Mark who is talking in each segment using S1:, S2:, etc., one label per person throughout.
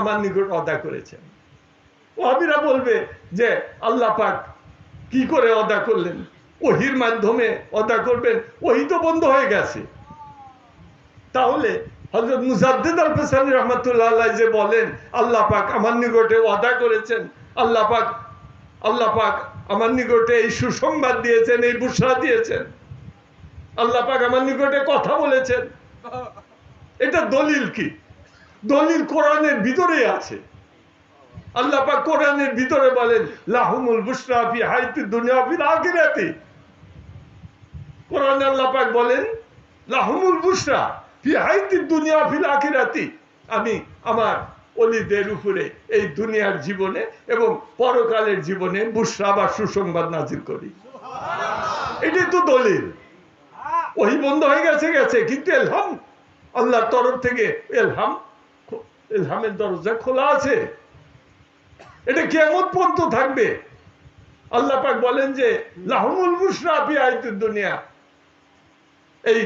S1: আমার নিকট অদা করেছেন ওহাবিরা বলবে যে, আল্লাহ পাক কি করে অদা করলেন? ওহির মাধ্যমে অদা করবেন, ওহি তো বন্ধ হয়ে গেছে। তাহলে হজরত মুজাদ্দিদ আল ফেসানি রহমতুল্লাহ যে বলেন, আল্লাহ পাক আমার নিকটে ওয়াদা করেছেন, আল্লাহ পাক আল্লাহ পাক আমার নিকটে এই সুসংবাদ দিয়েছেন, এই বুসরা দিয়েছেন। আল্লাহ পাক আমার নিকটে কথা বলেছেন। এটা দলিল কি? দলিল কোরআনের ভিতরেই আছে। আল্লাহ পাক কোরআনের ভিতরে বলেন লাহুমুল বুশরাফি হাইতি দুনিয়া ফিল আখিরাতি। কোরআনে আল্লাহ পাক বলেন লাহুমুল বুশরা ফি হাইতি দুনিয়া ফিল আখিরাতি। আমি আমার অলিদের উপরে এই দুনিয়ার জীবনে এবং পরকালের জীবনে বুশরা বা সুসংবাদ নাজিল করি। এটাই তো দলিল। ওই বন্ধ হয়ে গেছে গেছে কিন্তু এলহাম আল্লাহর তরফ থেকে এলহাম এলহামের দরজা খোলা আছে। এটা কেমন পর্যন্ত থাকবে। আল্লাহ পাক বলেন যে, লাহমুল মুশরা ফি দুনিয়া। এই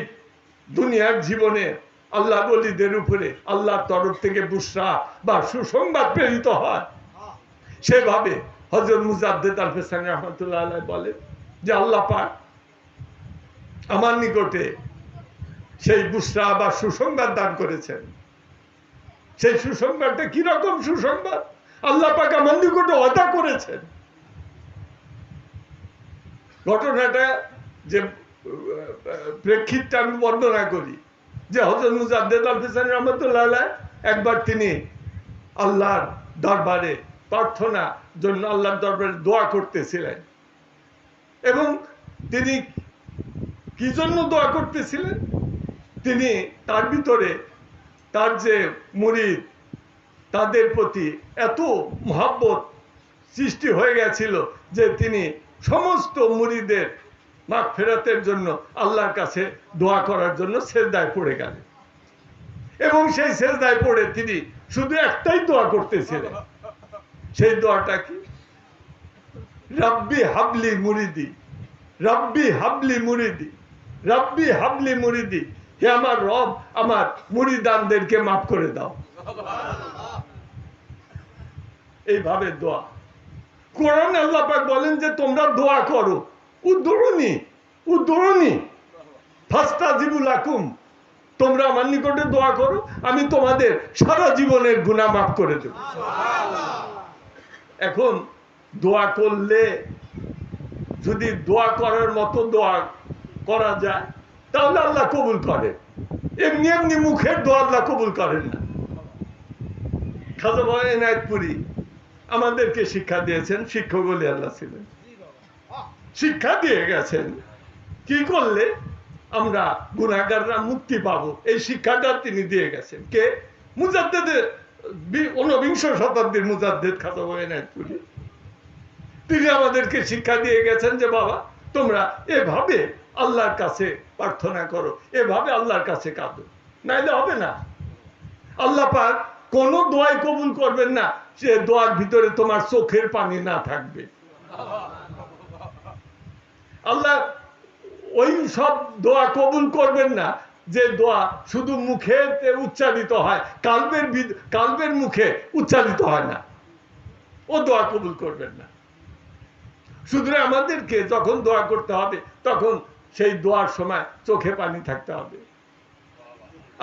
S1: দুনিয়ার জীবনে আল্লাহ বলিদের উপরে আল্লাহর তরফ থেকে বুসরা বা সুসংবাদ প্রেরিত হয়। সেভাবে হজরত মুজাদ্দেদ আল ফেসানি রহমতুল্লাহ আলাই বলেন যে, আল্লাহ পাক আমার নিকটে সেই বুসরা বা সুসংবাদ দান করেছেন। সেই সুসংবাদটা কীরকম সুসংবাদ? আল্লাহ পাক আমার নিকটে অদা করেছেন। ঘটনাটা যে প্রেক্ষিতটা আমি বর্ণনা করি। যে হজরত মুজাদ্দেদ আল ফিসানি রহমতুল্লাহ একবার তিনি আল্লাহর দরবারে প্রার্থনা জন্য আল্লাহর দরবারে দোয়া করতেছিলেন। এবং তিনি কি জন্য দোয়া করতেছিলেন? তিনি তার ভিতরে তার যে মুরিদ, তাদের প্রতি এত মহাব্বত সৃষ্টি হয়ে গেছিল যে তিনি সমস্ত মুরিদের মাগ ফেরাতের জন্য আল্লাহর কাছে দোয়া করার জন্য সেজদায় পড়ে গেলেন। এবং সেই সেজদায় পড়ে তিনি শুধু একটাই দোয়া করতেছিলেন। সেই দোয়াটা কি? রাব্বি হাবলি মুরিদি, রাব্বি হাবলি মুরিদি, রাব্বি হাবলি মুরিদি। হে আমার রব আমার মুরিদানদেরকে মাফ করে দাও। এইভাবে দোয়া। কোরআন আল্লাপাক বলেন যে তোমরা দোয়া করো। উদ্ধরণী উদ্ধরণী ফাস্তা জিবুল আকুম তোমরা আমার নিকটে দোয়া করো আমি তোমাদের সারা জীবনের গুণা মাফ করে দেব। এখন দোয়া করলে যদি দোয়া করার মতো দোয়া করা যায় তাহলে আল্লাহ কবুল করে এমনি এমনি মুখের দোয়া আল্লাহ কবুল করেন না। খাজা ভাই এনায়তপুরি আমাদেরকে শিক্ষা দিয়েছেন, শিক্ষক বলে আল্লাহ ছিলেন। শিক্ষা দিয়ে গেছেন। কি করলে? আমরা গুণাগাররা মুক্তি পাবো। এই শিক্ষাটা তিনি দিয়ে গেছেন। কে? মুজাদ্দেদের ঊনবিংশ শতাব্দীর মুজাদ্দেদ খাতা এনায়তপুরি তিনি আমাদেরকে শিক্ষা দিয়ে গেছেন যে, বাবা, তোমরা এভাবে আল্লাহর কাছে প্রার্থনা করো। এভাবে আল্লাহর কাছে কাঁদো। নাইলে হবে না। আল্লাহ পাক কোনো দোয়াই কবুল করবেন না সে দোয়ার ভিতরে তোমার চোখের পানি না থাকবে। আল্লাহ ওই সব দোয়া কবুল করবেন না যে দোয়া শুধু মুখে উচ্চারিত হয়, কালবের কালবের মুখে উচ্চারিত হয় না। ও দোয়া কবুল করবেন না। সুতরাং আমাদেরকে যখন দোয়া করতে হবে, তখন সেই দোয়ার সময় চোখে পানি থাকতে হবে।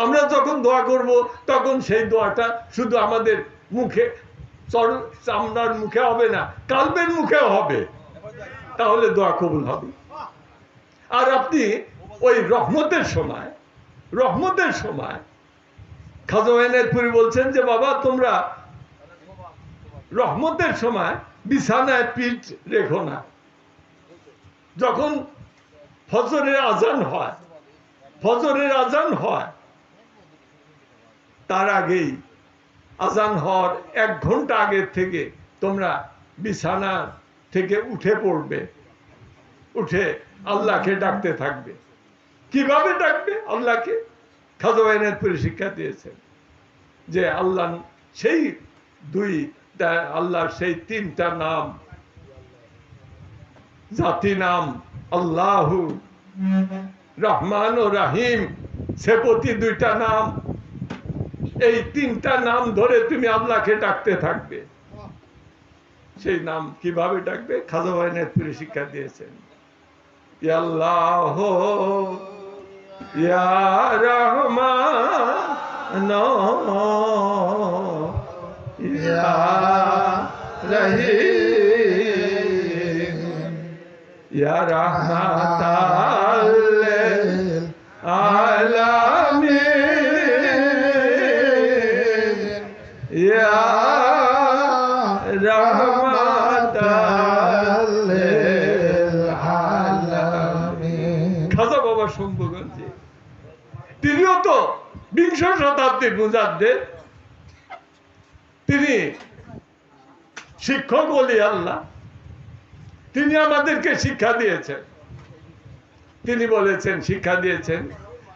S1: আমরা যখন দোয়া করব, তখন সেই দোয়াটা শুধু আমাদের মুখে চামড়ার মুখে হবে না, কালবের মুখেও হবে। তাহলে দোয়া কবুল হবে। আর আপনি ওই রহমতের সময় রহমতের সময় খাজওয়ানের পুরি বলছেন যে, বাবা, তোমরা রহমতের সময় বিছানায় পিঠ রেখো না। যখন ফজরের আজান হয়। ফজরের আজান হয়। তার আগেই আজান হওয়ার এক ঘণ্টা আগের থেকে তোমরা বিছানা থেকে উঠে পড়বে। উঠে আল্লাহকে ডাকতে থাকবে। কীভাবে ডাকবে? আল্লাহকে খাজওয়াইনের পরে শিক্ষা দিয়েছেন যে আল্লাহ সেই দুই আল্লাহর সেই তিনটা নাম, জাতি নাম আল্লাহু রহমান ও রাহিম। সে প্রতি দুইটা নাম, এই তিনটা নাম ধরে তুমি আল্লাহকে ডাকতে থাকবে। সেই নাম কীভাবে ডাকবে? খাজা ভাই নেতপুরি শিক্ষা দিয়েছেন। আল্লাহ রহমান রহিম। ইয়া লিল আলামিন ইয়া রাহমাতাল লিল আলামিন খাজা বাবা শম্ভুগঞ্জে তিনিও তো বিংশ শতাব্দীর মুজাদ্দের তিনি শিক্ষক বলি আল্লাহ তিনি আমাদেরকে শিক্ষা দিয়েছেন। তিনি বলেছেন শিক্ষা দিয়েছেন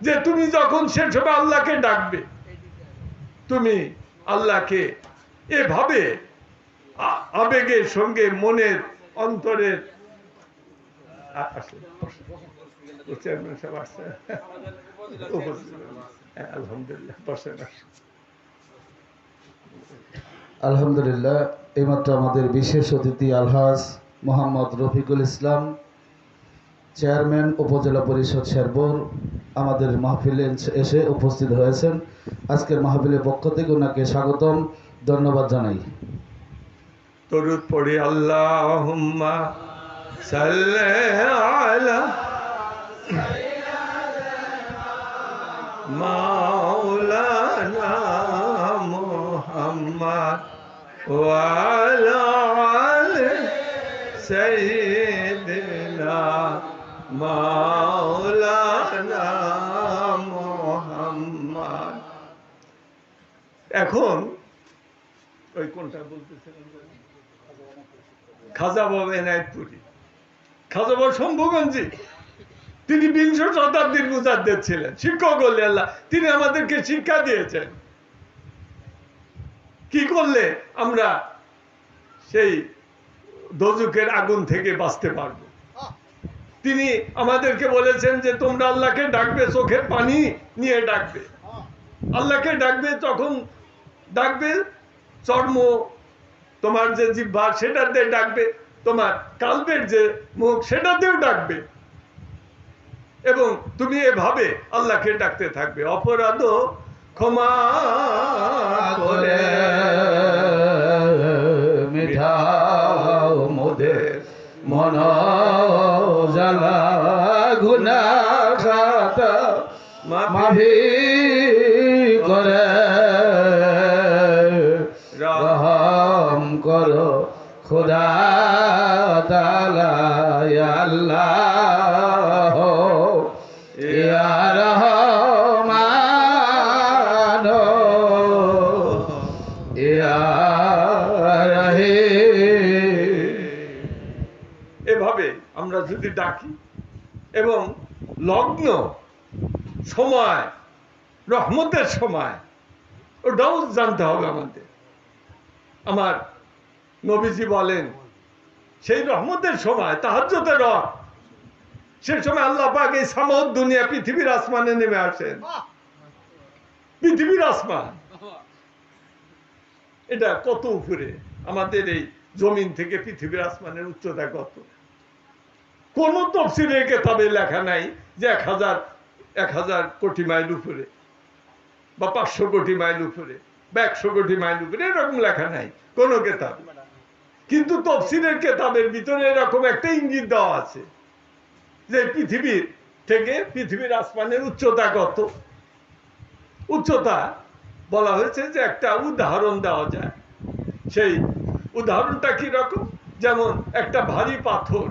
S1: যে তুমি যখন সে সময় আল্লাহকে ডাকবে তুমি আল্লাহকে এভাবে আবেগের সঙ্গে মনের অন্তরের। হ্যাঁ, আলহামদুলিল্লাহ
S2: এইমাত্র আমাদের বিশেষ অতিথি আলহাজ মোহাম্মদ রফিকুল ইসলাম, চেয়ারম্যান, উপজেলা পরিষদ শেরপুর, আমাদের মাহফিলে এসে উপস্থিত হয়েছেন। আজকের মাহফিলের পক্ষ থেকে ওনাকে স্বাগতম, ধন্যবাদ জানাই।
S1: দরুদ পড়ি, আল্লাহুম্মা সাল্লি আলা মাওলানা মুহাম্মদ ওয়া মাওলানা এখন, ওই কোনটা বলতেছিলেন খাজা বাবা এনায়তপুরি। খাজা বাবা শম্ভুগঞ্জি। তিনি বিংশ শতাব্দীর মুজাদ্দের ছিলেন। শিক্ষক আল্লাহ, তিনি আমাদেরকে শিক্ষা দিয়েছেন। কি করলে আমরা সেই দোজুকের আগুন থেকে বাঁচতে পারব? তিনি আমাদেরকে বলেছেন যে তোমরা আল্লাহকে ডাকবে, চোখের পানি নিয়ে ডাকবে। আল্লাহকে ডাকবে তখন ডাকবে, চর্ম তোমার যে জিহ্বা সেটা দিয়ে ডাকবে, তোমার কালবের যে মুখ সেটা দিয়েও ডাকবে। এবং তুমি এভাবে আল্লাহকে ডাকতে থাকবে। অপরাধ ক্ষমা করে
S2: মিঠাও মোদের মন জ্বালা গুনা খাতা মাফি করে। রহম করো খুদা তালা আল্লাহ।
S1: ডাকি। এবং লগ্ন সময় রহমতের সময় ওটাও জানতে হবে আমাদের। আমার নবীজি বলেন সেই রহমতের সময় তাহাজ্জতের রক সেই সময় আল্লাহ পাক এই সামদ দুনিয়া পৃথিবীর আসমানে নেমে আসেন। পৃথিবীর আসমান। এটা কত উপরে? আমাদের এই জমিন থেকে পৃথিবীর আসমানের উচ্চতা কত? কোন তফসিলের কেতাবে লেখা নাই যে এক হাজার এক হাজার কোটি মাইল উপরে বা পাঁচশো কোটি মাইল উপরে বা একশো কোটি মাইল উপরে এরকম লেখা নাই, কোনো কেতাব। কিন্তু তফসিলের কেতাবের ভিতরে এরকম একটা ইঙ্গিত দেওয়া আছে যে পৃথিবীর থেকে পৃথিবীর আসমানের উচ্চতা কত? উচ্চতা বলা হয়েছে যে একটা উদাহরণ দেওয়া যায়। সেই উদাহরণটা কি রকম? যেমন একটা ভারী পাথর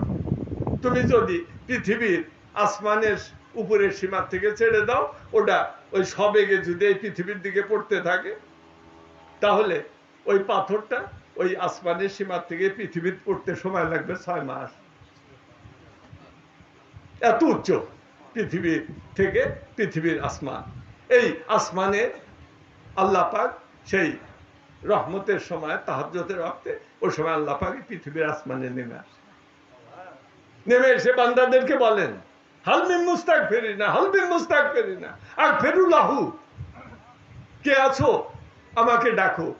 S1: তুমি যদি পৃথিবীর আসমানের উপরের সীমার থেকে ছেড়ে দাও, ওটা ওই সবেগে যদি এই পৃথিবীর দিকে পড়তে থাকে, তাহলে ওই পাথরটা ওই আসমানের সীমার থেকে পৃথিবীর পড়তে সময় লাগবে ছয় মাস। এত উচ্চ পৃথিবীর থেকে পৃথিবীর আসমান। এই আসমানে আল্লাহ পাক সেই রহমতের সময় তাহাজ্জতের রক্তে, ওই সময় আল্লাহ পাক পৃথিবীর আসমানে নেমে আসে। নেমে এসে বান্দাদেরকে বলেন হালমিন মুস্তাক ফেরি না হালমিন মুস্তাক ফেরি না আর ফেরুলাহু কে আছো? আমাকে ডাকো।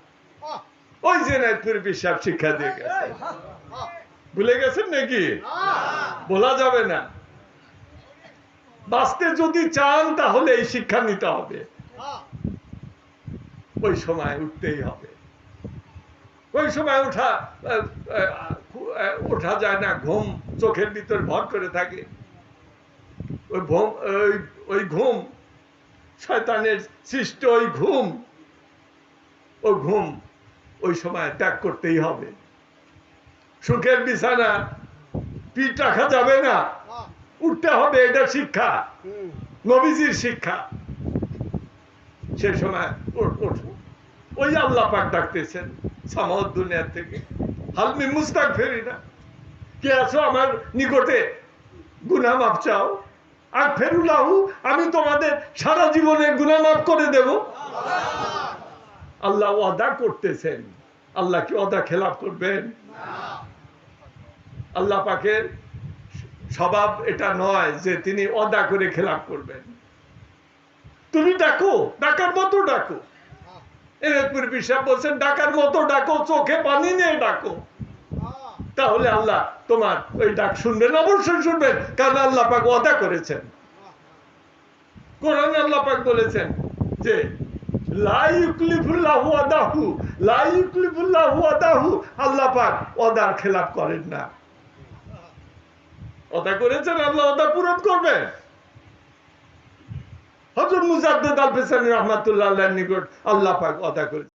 S1: ওই যে নাইতপুর বিশ্বাস শিক্ষা দিয়ে গেছে। ভুলে গেছেন নাকি? বলা যাবে না। বাঁচতে যদি চান তাহলে এই শিক্ষা নিতে হবে। ওই সময় উঠতেই হবে। ওই সময় আহ, ওঠা যায় না ঘুম চোখের ভিতর ভর করে থাকে। ওই ঘুম ওই ঘুম, শয়তানের সৃষ্ট ওই ঘুম ওই ঘুম ওই সময় ত্যাগ করতেই হবে। সুখের বিছানা পিঠ রাখা যাবে না। উঠতে হবে এটা শিক্ষা, নবীজির শিক্ষা। সে সময়। ওই আল্লাহ পাক ডাকতেছেন সামদ দুনিয়া থেকে। হালমি মুস্তাক ফেরি না কে আছো আমার নিকটে গুনা মাপ চাও। আর ফেরুলাহু আমি তোমাদের সারা জীবনের গুনা মাফ করে দেব। আল্লাহ ওয়াদা করতেছেন। আল্লাহ কি ওয়াদা খেলাপ করবেন? আল্লাহ পাকের স্বভাব এটা নয় যে তিনি অদা করে খেলাপ করবেন। তুমি ডাকো, ডাকার মতো ডাকো। এরকম পিসাব বলছেন, ডাকার মতো ডাকো, চোখে পানি নিয়ে ডাকো। তাহলে আল্লাহ তোমার ওই ডাক শুনবেন, অবশ্যই শুনবেন, কারণ আল্লাহ পাক ওয়াদা করেছেন। কোরআন আল্লাহ পাক বলেছেন যে আল্লাহ পাক ওয়াদার খেলাপ করেন না। ওদা করেছেন, আল্লাহ ওদা পূরণ করবেন। হজরত মুজাদ্দেদ আল ফিসানি রহমাতুল্লাহ আল্লাহর নিকট আল্লাহ পাক ওদা করে